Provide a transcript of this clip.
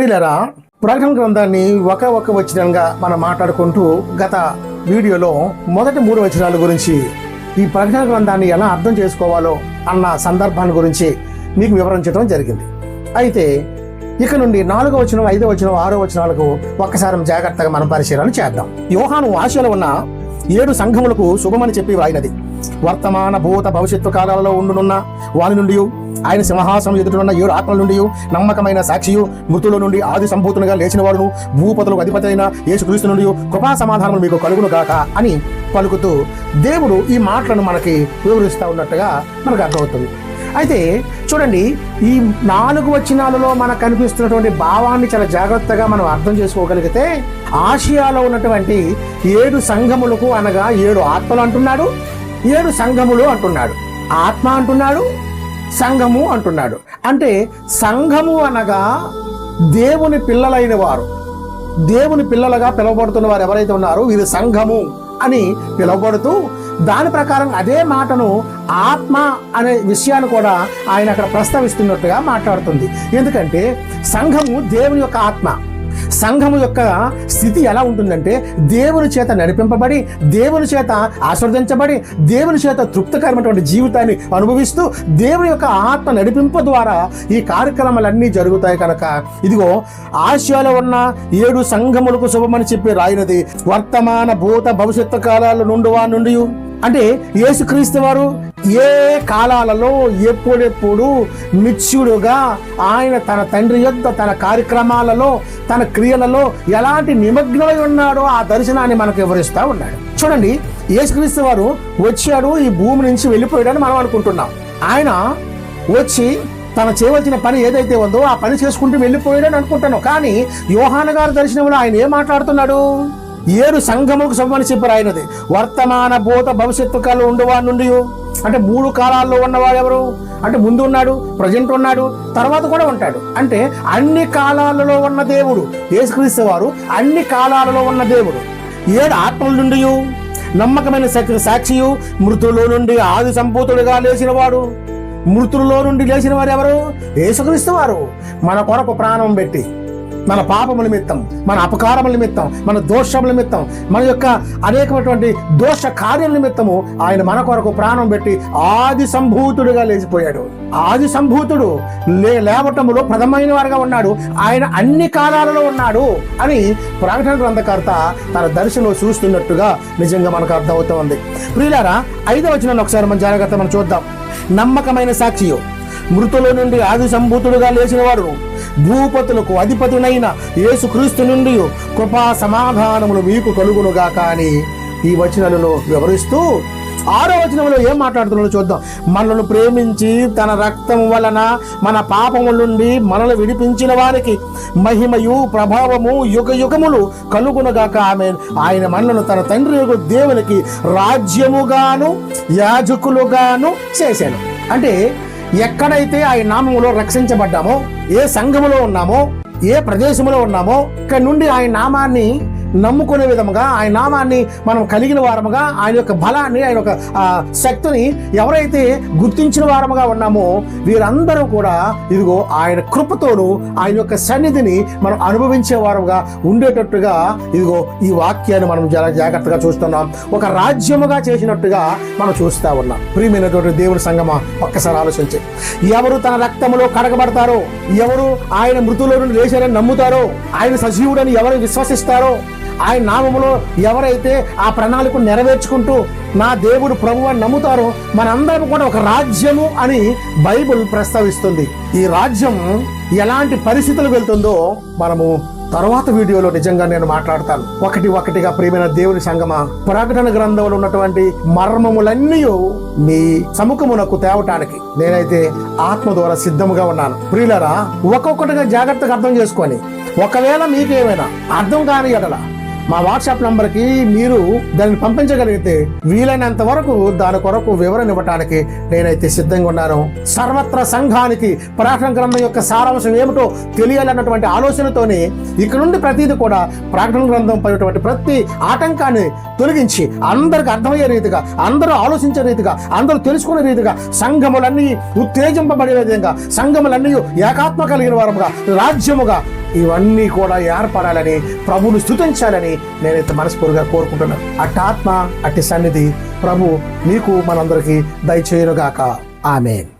ప్రియులరా ప్రకటన గ్రంథాన్ని ఒక ఒక వచనంగా మనం మాట్లాడుకుంటూ గత వీడియోలో మొదటి మూడు వచనాల గురించి ఈ ప్రకటన గ్రంథాన్ని ఎలా అర్థం చేసుకోవాలో అన్న సందర్భాన్ని గురించి మీకు వివరించడం జరిగింది. అయితే ఇక నుండి నాలుగో వచనం ఐదో వచనం ఆరో వచనాలకు ఒక్కసారి జాగ్రత్తగా మనం పరిశీలన చేద్దాం. యోహాను ఆశలో ఉన్న ఏడు సంఘములకు శుభమని చెప్పి వాయినది వర్తమాన భూత భవిష్యత్తు కాలాలలో ఉండునున్న వాని నుండి ఆయన సింహాసనం ఎదుటినున్న ఏడు ఆత్మల నుండి నమ్మకమైన సాక్షియు మృతుల నుండి ఆది సంభూతునిగా లేచిన వాడును భూపతులకు అధిపతి అయిన యేసుక్రీస్తు నుండి కృపా సమాధానం మీకు కలుగును గాక అని పలుకుతూ దేవుడు ఈ మాటలను మనకి వివరిస్తూ ఉన్నట్టుగా మనకు అర్థమవుతుంది. అయితే చూడండి ఈ నాలుగు వచనాలలో మనకు కనిపిస్తున్నటువంటి భావాన్ని చాలా జాగ్రత్తగా మనం అర్థం చేసుకోగలిగితే ఆసియాలో ఉన్నటువంటి ఏడు సంఘములకు అనగా ఏడు ఆత్మలు అంటున్నాడు ఏడు సంఘములు అంటున్నాడు. ఆత్మ అంటున్నాడు సంఘము అంటున్నాడు. అంటే సంఘము అనగా దేవుని పిల్లలైన వారు. దేవుని పిల్లలుగా పిలువబడుతున్న వారు ఎవరైతే ఉన్నారో వీరు సంఘము అని పిలువబడుతూ దాని ప్రకారం అదే మాటను ఆత్మ అనే విషయాన్ని కూడా ఆయన అక్కడ ప్రస్తావిస్తున్నట్టుగా మాట్లాడుతుంది. ఎందుకంటే సంఘము దేవుని యొక్క ఆత్మ. సంఘము యొక్క స్థితి ఎలా ఉంటుందంటే దేవుని చేత నడిపింపబడి దేవుని చేత ఆస్వాదించబడి దేవుని చేత తృప్తికరమైనటువంటి జీవితాన్ని అనుభవిస్తూ దేవుని యొక్క ఆత్మ నడిపింపు ద్వారా ఈ కార్యక్రమాలన్నీ జరుగుతాయి కనుక. ఇదిగో ఆసియాలో ఉన్న ఏడు సంఘములకు శుభమని చెప్పి రాయినది. వర్తమాన భూత భవిష్యత్తు కాలాల నుండి వా నుండి అంటే యేసుక్రీస్తు వారు ఏ కాలాలలో ఎప్పుడెప్పుడు నిత్యుడుగా ఆయన తన తండ్రి యొక్క తన కార్యక్రమాలలో తన క్రియలలో ఎలాంటి నిమగ్నమై ఉన్నాడో ఆ దర్శనాన్ని మనకు వివరిస్తూ ఉన్నాడు. చూడండి యేసుక్రీస్తు వారు వచ్చాడు ఈ భూమి నుంచి వెళ్ళిపోయాడని మనం అనుకుంటున్నాం. ఆయన వచ్చి తన చేయవలసిన పని ఏదైతే ఉందో ఆ పని చేసుకుంటూ వెళ్ళిపోయాడని అనుకుంటాను కానీ యోహాన గారి దర్శనంలో ఆయన ఏం మాట్లాడుతున్నాడు? ఏడు సంఘముకు సంబంధించి ఆయనది. వర్తమాన భూత భవిష్యత్తు కాలు ఉండవా నుండి అంటే మూడు కాలాల్లో ఉన్నవాడు ఎవరు? అంటే ముందు ఉన్నాడు ప్రజెంట్ ఉన్నాడు తర్వాత కూడా ఉంటాడు. అంటే అన్ని కాలాలలో ఉన్న దేవుడు యేసుక్రీస్తు వారు అన్ని కాలాలలో ఉన్న దేవుడు. ఏడు ఆత్మల నుండి నమ్మకమైన సాక్షియు మృతుల్లో నుండి ఆది సంపూతుడుగా లేచినవాడు. మృతుల్లో నుండి లేచిన వారు ఎవరు? యేసుక్రీస్తు వారు. మన కొరకు ప్రాణం పెట్టి. మన పాపముల నిమిత్తం మన అపకారముల నిమిత్తం మన దోషముల నిమిత్తం మన యొక్క అనేకమైనటువంటి దోష కార్యం నిమిత్తము ఆయన మన కొరకు ప్రాణం పెట్టి ఆది సంభూతుడుగా లేచిపోయాడు. ఆది సంభూతుడు లే లేవటములో ప్రథమైన వారుగా ఉన్నాడు. ఆయన అన్ని కాలాలలో ఉన్నాడు అని ప్రకటన గ్రంథకర్త తన దర్శనం చూస్తున్నట్టుగా నిజంగా మనకు అర్థమవుతోంది. ప్రియులారా ఐదవ వచనాన్ని ఒకసారి మన జాగ్రత్త మనం చూద్దాం. నమ్మకమైన సాక్షియు మృతుల నుండి ఆది సంభూతుడుగా లేచిన వాడు భూపతులకు అధిపతునైన యేసుక్రీస్తు నుండి కృపా సమాధానములు మీకు కలుగునుగా కానీ ఈ వచనాలను వివరిస్తూ ఆరో వచనంలో ఏం మాట్లాడుతున్నాడో చూద్దాం. మనల్ని ప్రేమించి తన రక్తం వలన మన పాపము నుండి మనల్ని విడిపించిన వారికి మహిమయు ప్రభావము యుగ యుగములు కలుగునుగాక ఆమె ఆయన మనలను తన తండ్రి యొక్క దేవునికి రాజ్యముగాను యాజకులుగాను చేశాను. అంటే ఎక్కడైతే ఆయన నామములో రక్షించబడ్డామో ఏ సంఘములో ఉన్నామో ఏ ప్రదేశంలో ఉన్నామో ఇక్కడ నుండి ఆయన నామాన్ని నమ్ముకునే విధముగా ఆయన నామాన్ని మనం కలిగిన వారముగా ఆయన యొక్క బలాన్ని ఆయన యొక్క శక్తిని ఎవరైతే గుర్తించిన వారముగా ఉన్నామో వీరందరూ కూడా ఇదిగో ఆయన కృపతోను ఆయన యొక్క సన్నిధిని మనం అనుభవించే వారముగా ఉండేటట్టుగా ఇదిగో ఈ వాక్యాన్ని మనం చాలా జాగ్రత్తగా చూస్తున్నాం. ఒక రాజ్యముగా చేసినట్టుగా మనం చూస్తా ఉన్నాం. ప్రియమైనటువంటి దేవుని సంగమా ఒక్కసారి ఆలోచించి. ఎవరు తన రక్తములో కడగబడతారో ఎవరు ఆయన మృతులో నుండి లేచారని నమ్ముతారో ఆయన సజీవుడని ఎవరు విశ్వసిస్తారో ఆయన నామములో ఎవరైతే ఆ ప్రణాళిక నెరవేర్చుకుంటూ నా దేవుడు ప్రభు అని నమ్ముతారో మనందరం కూడా ఒక రాజ్యము అని బైబిల్ ప్రస్తావిస్తుంది. ఈ రాజ్యం ఎలాంటి పరిస్థితులు వెళ్తుందో మనము తర్వాత వీడియోలో నిజంగా నేను మాట్లాడతాను. ఒకటి ఒకటిగా ప్రేమైన దేవుని సంగమ ప్రకటన గ్రంథంలో ఉన్నటువంటి మర్మములన్నీ మీ సముఖమునకు తేవటానికి నేనైతే ఆత్మ ద్వారా సిద్ధముగా ఉన్నాను. ప్రియులరా ఒక్కొక్కటిగా జాగ్రత్తగా అర్థం చేసుకొని ఒకవేళ మీకేమైనా అర్థం కాని ఎడల మా వాట్సాప్ నంబర్కి మీరు దాన్ని పంపించగలిగితే వీలైనంత వరకు దాని కొరకు వివరణ ఇవ్వటానికి నేనైతే సిద్ధంగా ఉన్నాను. సర్వత్ర సంఘానికి ప్రకటన గ్రంథం యొక్క సారాంశం ఏమిటో తెలియాలన్నటువంటి ఆలోచనతోనే ఇక నుండి ప్రతిదీ కూడా ప్రకటన గ్రంథం పైనటువంటి ప్రతి ఆటంకాన్ని తొలగించి అందరికి అర్థమయ్యే రీతిగా అందరూ ఆలోచించే రీతిగా అందరూ తెలుసుకునే రీతిగా సంఘములన్నీ ఉత్తేజింపబడే విధంగా సంఘములన్నీ ఏకాత్మ కలిగిన వారముగా రాజ్యముగా ఇవన్నీ కూడా ఏర్పడాలని ప్రభువును స్థుతించాలని నేనైతే మనస్ఫూర్తిగా కోరుకుంటున్నాను. అట్టి ఆత్మ అట్టి సన్నిధి ప్రభు మీకు మనందరికీ దయచేయునుగాక. ఆమెన్.